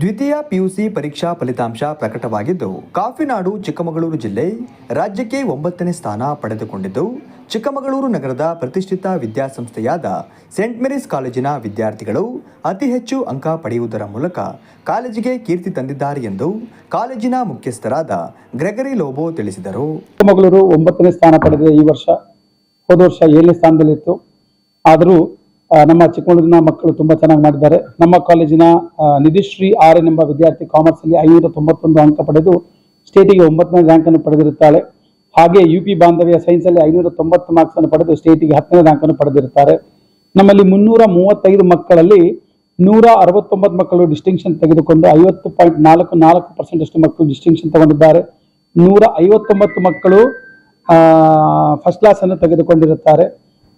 ದ್ವಿತೀಯ ಪಿಯುಸಿ ಪರೀಕ್ಷಾ ಫಲಿತಾಂಶ ಪ್ರಕಟವಾಗಿದ್ದು, ಕಾಫಿನಾಡು, ಚಿಕ್ಕಮಗಳೂರು ಜಿಲ್ಲೆ ರಾಜ್ಯಕ್ಕೆ ಒಂಬತ್ತನೇ ಸ್ಥಾನ ಪಡೆದುಕೊಂಡಿದ್ದು, ಚಿಕ್ಕಮಗಳೂರು ನಗರದ ಪ್ರತಿಷ್ಠಿತ ವಿದ್ಯಾಸಂಸ್ಥೆಯಾದ ಸೇಂಟ್ ಮೇರಿಸ್ ಕಾಲೇಜಿನ ವಿದ್ಯಾರ್ಥಿಗಳು ಅತಿ ಹೆಚ್ಚು ಅಂಕ ಪಡೆಯುವುದರ ಮೂಲಕ ಕಾಲೇಜಿಗೆ ಕೀರ್ತಿ ತಂದಿದ್ದಾರೆ ಎಂದು ಕಾಲೇಜಿನ ಮುಖ್ಯಸ್ಥರಾದ ಗ್ರೆಗರಿ ಲೋಬೋ ತಿಳಿಸಿದರು. ಚಿಕ್ಕಮಗಳೂರು ಒಂಬತ್ತನೇ ಸ್ಥಾನ ಪಡೆದಿದೆ ಈ ವರ್ಷ. ಹೋದ ವರ್ಷ ಏಳನೇ ಸ್ಥಾನದಲ್ಲಿತ್ತು. ಆದರೂ ನಮ್ಮ ಚಿಕ್ಕಮಗಳೂರಿನ ಮಕ್ಕಳು ತುಂಬ ಚೆನ್ನಾಗಿ ಮಾಡಿದ್ದಾರೆ. ನಮ್ಮ ಕಾಲೇಜಿನ ನಿಧಿಶ್ರೀ ಆರ್ ಎನ್ ಎಂಬ ವಿದ್ಯಾರ್ಥಿ ಕಾಮರ್ಸಲ್ಲಿ ಐನೂರ ತೊಂಬತ್ತೊಂದು ಅಂಕ ಪಡೆದು ಸ್ಟೇಟಿಗೆ ಒಂಬತ್ತನೇ ರ್ಯಾಂಕನ್ನು ಪಡೆದಿರುತ್ತಾಳೆ. ಹಾಗೆ ಯು ಪಿ ಬಾಂಧವ್ಯ ಸೈನ್ಸಲ್ಲಿ ಐನೂರ ತೊಂಬತ್ತು ಮಾರ್ಕ್ಸ್ ಅನ್ನು ಪಡೆದು ಸ್ಟೇಟಿಗೆ ಹತ್ತನೇ ರ್ಯಾಂಕನ್ನು ಪಡೆದಿರುತ್ತಾರೆ. ನಮ್ಮಲ್ಲಿ ಮುನ್ನೂರ ಮೂವತ್ತೈದು ಮಕ್ಕಳಲ್ಲಿ ನೂರ ಅರವತ್ತೊಂಬತ್ತು ಮಕ್ಕಳು ಡಿಸ್ಟಿಂಕ್ಷನ್ ತೆಗೆದುಕೊಂಡು ಐವತ್ತು ಪಾಯಿಂಟ್ ನಾಲ್ಕು ನಾಲ್ಕು ಪರ್ಸೆಂಟ್ ಅಷ್ಟು ಮಕ್ಕಳು ಡಿಸ್ಟಿಂಕ್ಷನ್ ತಗೊಂಡಿದ್ದಾರೆ. ನೂರ ಐವತ್ತೊಂಬತ್ತು ಮಕ್ಕಳು ಫಸ್ಟ್ ಕ್ಲಾಸನ್ನು ತೆಗೆದುಕೊಂಡಿರುತ್ತಾರೆ.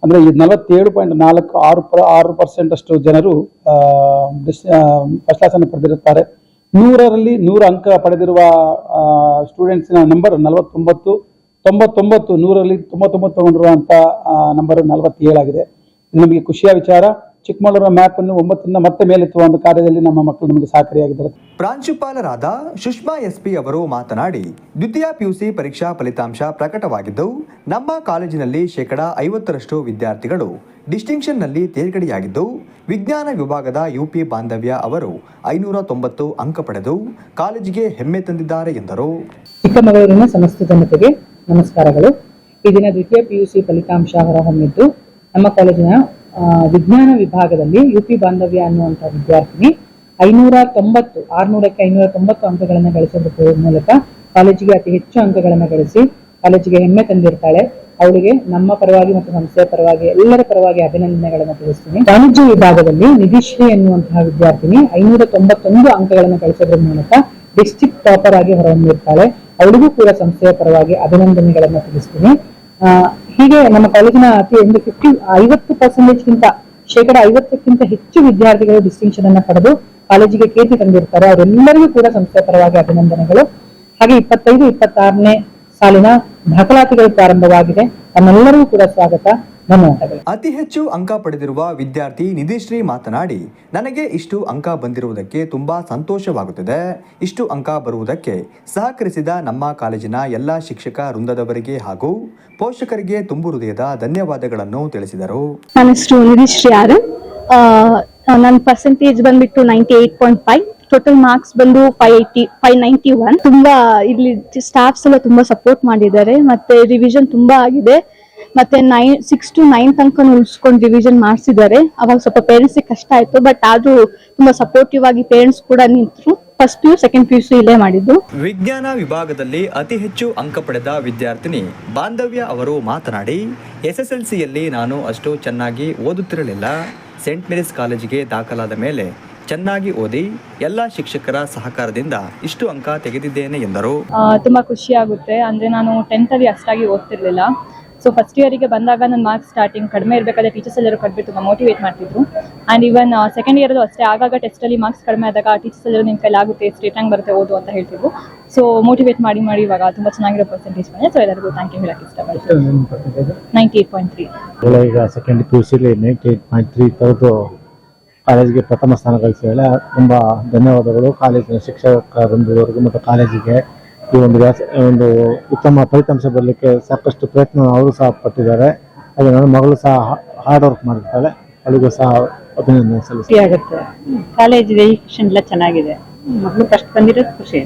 ಅಂದ್ರೆ ಈ ನಲವತ್ತೇಳು ಪಾಯಿಂಟ್ ನಾಲ್ಕು ಆರು ಪ ಆರು ಪರ್ಸೆಂಟ್ ಅಷ್ಟು ಜನರು ಫಸ್ಟ್ ಕ್ಲಾಸ್ ಅನ್ನು ಪಡೆದಿರುತ್ತಾರೆ. ನೂರರಲ್ಲಿ ನೂರು ಅಂಕ ಪಡೆದಿರುವ ಸ್ಟೂಡೆಂಟ್ಸ್ನ ನಂಬರ್ ನಲವತ್ತೊಂಬತ್ತು, ತೊಂಬತ್ತೊಂಬತ್ತು ನೂರಲ್ಲಿ ತೊಂಬತ್ತೊಂಬತ್ತು ತಗೊಂಡಿರುವಂಥ ನಂಬರ್ ನಲವತ್ತೇಳಾಗಿದೆ. ನಮಗೆ ಖುಷಿಯ ವಿಚಾರ. ಚಿಕ್ಕಮಗಳೂರಿನ ಮ್ಯಾಪ್ ಅನ್ನು ಒಂಬತ್ತರಿಂದ ಮತ್ತೆ ಮೇಲೆತ್ತುವ ಒಂದು ಕಾರ್ಯದಲ್ಲಿ ನಮ್ಮ ಮಕ್ಕಳು ನಮಗೆ ಸಹಕಾರಿಯಾಗಿದ್ದಾರೆ. ಪ್ರಾಂಶುಪಾಲರಾದ ಸುಷ್ಮಾ ಎಸ್ಪಿ ಅವರು ಮಾತನಾಡಿ ದ್ವಿತೀಯ ಪಿಯುಸಿ ಪರೀಕ್ಷಾ ಫಲಿತಾಂಶ ಪ್ರಕಟವಾಗಿದ್ದು ನಮ್ಮ ಕಾಲೇಜಿನಲ್ಲಿ ಶೇಕಡ ಐವತ್ತರಷ್ಟು ವಿದ್ಯಾರ್ಥಿಗಳು ಡಿಸ್ಟಿಂಕ್ಷನ್ನಲ್ಲಿ ತೇರ್ಗಡೆಯಾಗಿದ್ದು ವಿಜ್ಞಾನ ವಿಭಾಗದ ಯುಪಿ ಬಾಂಧವ್ಯ ಅವರು ಐನೂರ ತೊಂಬತ್ತು ಅಂಕ ಪಡೆದು ಕಾಲೇಜಿಗೆ ಹೆಮ್ಮೆ ತಂದಿದ್ದಾರೆ ಎಂದರು. ಚಿಕ್ಕಮಗಳೂರಿನ ಸಮಸ್ತ ಜನತೆಗೆ ನಮಸ್ಕಾರಗಳು. ಈ ದಿನ ದ್ವಿತೀಯ ಪಿಯುಸಿ ಫಲಿತಾಂಶ ಹೊರಹೊಮ್ಮಿದ್ದು ನಮ್ಮ ಕಾಲೇಜಿನ ವಿಜ್ಞಾನ ವಿಭಾಗದಲ್ಲಿ ಯುಪಿ ಬಾಂಧವ್ಯ ಅನ್ನುವಂಥ ವಿದ್ಯಾರ್ಥಿನಿ ಐನೂರ ತೊಂಬತ್ತು, ಆರ್ನೂರಕ್ಕೆ ಐನೂರ ತೊಂಬತ್ತು ಅಂಕಗಳನ್ನು ಗಳಿಸೋದ್ರ ಮೂಲಕ ಕಾಲೇಜಿಗೆ ಅತಿ ಹೆಚ್ಚು ಅಂಕಗಳನ್ನು ಗಳಿಸಿ ಕಾಲೇಜಿಗೆ ಹೆಮ್ಮೆ ತಂದಿರ್ತಾಳೆ. ಅವಳಿಗೆ ನಮ್ಮ ಪರವಾಗಿ ಮತ್ತು ಸಂಸ್ಥೆಯ ಪರವಾಗಿ, ಎಲ್ಲರ ಪರವಾಗಿ ಅಭಿನಂದನೆಗಳನ್ನು ತಿಳಿಸ್ತೀನಿ. ವಾಣಿಜ್ಯ ವಿಭಾಗದಲ್ಲಿ ನಿಧಿಶ್ರೀ ಎನ್ನುವಂತಹ ವಿದ್ಯಾರ್ಥಿನಿ ಐನೂರ ತೊಂಬತ್ತೊಂದು ಅಂಕಗಳನ್ನು ಗಳಿಸೋದ್ರ ಮೂಲಕ ಡಿಸ್ಟಿಕ್ ಟಾಪರ್ ಆಗಿ ಹೊರಹೊಮ್ಮಿರ್ತಾಳೆ. ಅವಳಿಗೂ ಕೂಡ ಸಂಸ್ಥೆಯ ಪರವಾಗಿ ಅಭಿನಂದನೆಗಳನ್ನು ತಿಳಿಸ್ತೀನಿ. ಹೀಗೆ ನಮ್ಮ ಕಾಲೇಜಿನ ಅತಿ ಒಂದು ಫಿಫ್ಟಿ ಐವತ್ತು ಪರ್ಸೆಂಟೇಜ್ಗಿಂತ ಶೇಕಡ ಐವತ್ತಕ್ಕಿಂತ ಹೆಚ್ಚು ವಿದ್ಯಾರ್ಥಿಗಳು ಡಿಸ್ಟಿಂಕ್ಷನ್ ಅನ್ನ ಪಡೆದು ಕಾಲೇಜಿಗೆ ಕೀರ್ತಿ ತಂದಿರ್ತಾರೆ. ಅವರೆಲ್ಲರಿಗೂ ಕೂಡ ಸಂಸ್ಥೆಯ ಪರವಾಗಿ ಅಭಿನಂದನೆಗಳು. ಹಾಗೆ ಇಪ್ಪತ್ತೈದು, ಇಪ್ಪತ್ತಾರನೇ ಸಾಲಿನ ದಾಖಲಾತಿಗಳು ಪ್ರಾರಂಭವಾಗಿದೆ. ತಮ್ಮೆಲ್ಲರಿಗೂ ಕೂಡ ಸ್ವಾಗತ. ಧನ್ಯವಾದಗಳು. ಅತಿ ಹೆಚ್ಚು ಅಂಕ ಪಡೆದಿರುವ ವಿದ್ಯಾರ್ಥಿ ನಿಧಿಶ್ರೀ ಮಾತನಾಡಿ ನನಗೆ ಇಷ್ಟು ಅಂಕ ಬಂದಿರುವುದಕ್ಕೆ ತುಂಬಾ ಸಂತೋಷವಾಗುತ್ತದೆ. ಇಷ್ಟು ಅಂಕ ಬರುವುದಕ್ಕೆ ಸಹಕರಿಸಿದ ನಮ್ಮ ಕಾಲೇಜಿನ ಎಲ್ಲ ಶಿಕ್ಷಕ ವೃಂದದವರಿಗೆ ಹಾಗೂ ಪೋಷಕರಿಗೆ ತುಂಬು ಹೃದಯದ ಧನ್ಯವಾದಗಳನ್ನು ತಿಳಿಸಿದರು. ನನ್ನ ಹೆಸರು ನಿಧಿಶ್ರೀ ಆರ್ ನನ್ನ ಪರ್ಸೆಂಟೇಜ್ ಬಂದ್ಬಿಟ್ಟು ninety eight point five total marks ಬಂದು five eighty five ninety one ತುಂಬಾ ಇಲ್ಲಿ ಸ್ಟಾಫ್ಸ್ ಎಲ್ಲ ತುಂಬಾ ಸಪೋರ್ಟ್ ಮಾಡಿದ್ದಾರೆ. ಮತ್ತೆ ರಿವಿಷನ್ ತುಂಬಾ ಆಗಿದೆ. ಮತ್ತೆ ನೈನ್ ಸಿಕ್ಸ್ ಟು ನೈನ್ ತನಕ ಉಳಿಸ್ಕೊಂಡು ರಿವಿಷನ್ ಮಾಡಿಸಿದ್ದಾರೆ. ಅವಾಗ ಸ್ವಲ್ಪ ಪೇರೆಂಟ್ಸಿಗೆ ಕಷ್ಟ ಆಯ್ತು ಬಟ್ ಆದ್ರೂ ತುಂಬಾ ಸಪೋರ್ಟಿವ್ ಆಗಿ ಪೇರೆಂಟ್ಸ್ ಕೂಡ ನಿಂತರು. ಫಸ್ಟ್ ಪಿ ಸೆಕೆಂಡ್ ಪಿ ಇಲ್ಲೇ ಮಾಡಿದ್ದು. ವಿಜ್ಞಾನ ವಿಭಾಗದಲ್ಲಿ ಅತಿ ಹೆಚ್ಚು ಅಂಕ ಪಡೆದ ವಿದ್ಯಾರ್ಥಿನಿ ಬಾಂಧವ್ಯ ಅವರು ಮಾತನಾಡಿ ಎಸ್ ಎಸ್ ಎಲ್ ಸಿಯಲ್ಲಿ ನಾನು ಅಷ್ಟು ಚೆನ್ನಾಗಿ ಓದುತ್ತಿರಲಿಲ್ಲ. ಸೆಂಟ್ ಮೇರಿಸ್ ಕಾಲೇಜಿಗೆ ದಾಖಲಾದ ಮೇಲೆ ಚೆನ್ನಾಗಿ ಓದಿ ಎಲ್ಲಾ ಶಿಕ್ಷಕರ ಸಹಕಾರದಿಂದ ಇಷ್ಟು ಅಂಕ ತೆಗೆದಿದ್ದೇನೆ ಎಂದರು. ತುಂಬಾ ಖುಷಿ ಆಗುತ್ತೆ. ಅಂದ್ರೆ ನಾನು ಟೆಂತ್ ಅಲ್ಲಿ ಅಷ್ಟಾಗಿ ಓದ್ತಿರ್ಲಿಲ್ಲ. ಸೊ ಫಸ್ಟ್ ಇಯರಿಗೆ ಬಂದಾಗ ನನ್ನ ಮಾರ್ಕ್ಸ್ ಸ್ಟಾರ್ಟಿಂಗ್ ಕಡಿಮೆ ಇರಬೇಕಾದ್ರೆ ಟೀಚರ್ಸ್ ಎಲ್ಲರೂ ಕಟ್ಬಿಟ್ಟು ತುಂಬ ಮೋಟಿವೇಟ್ ಮಾಡ್ತಿದ್ರು. ಆ್ಯಂಡ್ ಈವನ್ ಸೆಕೆಂಡ್ ಇಯರಲ್ಲೂ ಅಷ್ಟೇ ಆಗಾಗ ಟೆಸ್ಟಲ್ಲಿ ಮಾರ್ಕ್ಸ್ ಕಡಿಮೆ ಆದಾಗ ಆ ಟೀಚರ್ಸ್ ಎಲ್ಲರೂ ನಿಮ್ಮ ಕೈಲಾಗುತ್ತೆ ಸ್ಟೇಟ್ ರ್ಯಾಂಕ್ ಬರುತ್ತೆ ಓದು ಅಂತ ಹೇಳ್ತಿದ್ರು. ಸೊ ಮೋಟಿವೇಟ್ ಮಾಡಿ ಮಾಡಿ ಇವಾಗ ತುಂಬ ಚೆನ್ನಾಗಿರೋ ಪರ್ಸೆಂಟೇಜ್ ಬಂದಿದೆ. ಸೊ ಎಲ್ಲರಿಗೂ ಥ್ಯಾಂಕ್ ಯು ಹೇಳಕ್ಕೆ ಇಷ್ಟಪಡ್ತೀನಿ. ನೈಂಟಿ ಏಟ್ ಪಾಯಿಂಟ್ ತ್ರೀ ಈಗ ಸೆಕೆಂಡ್ ಪಿ ಯು ಸಿಲಿ ನೈಂಟಿ ಏಟ್ ಪಾಯಿಂಟ್ ತ್ರೀ ತೆಗೆದು ಕಾಲೇಜಿಗೆ ಪ್ರಥಮ ಸ್ಥಾನ ಗಳಿಸಿದ್ದಾಳೆ. ತುಂಬ ಧನ್ಯವಾದಗಳು. ಕಾಲೇಜಿನ ಶಿಕ್ಷಕ ವೃಂದದವರೆಗೂ ಮತ್ತು ಕಾಲೇಜಿಗೆ ಈ ಒಂದು ವ್ಯಾಸ ಒಂದು ಉತ್ತಮ ಫಲಿತಾಂಶ ಬರಲಿಕ್ಕೆ ಸಾಕಷ್ಟು ಪ್ರಯತ್ನ ಅವರು ಸಹ ಪಟ್ಟಿದ್ದಾರೆ. ಹಾಗೆ ನನ್ನ ಮಗಳು ಸಹ ಹಾರ್ಡ್ ವರ್ಕ್ ಮಾಡಿರ್ತಾಳೆ. ಅವಳಿಗೂ ಸಹ ಅಭಿನಂದನೆ ಸಲ್ಲಿಸಿ ಆಗುತ್ತೆ. ಕಾಲೇಜ್ ಎಜುಕೇಶನ್ ಎಲ್ಲ ಚೆನ್ನಾಗಿದೆ. ಮಗಳು ಫಸ್ಟ್ ಬಂದಿರೋದು ಖುಷಿ.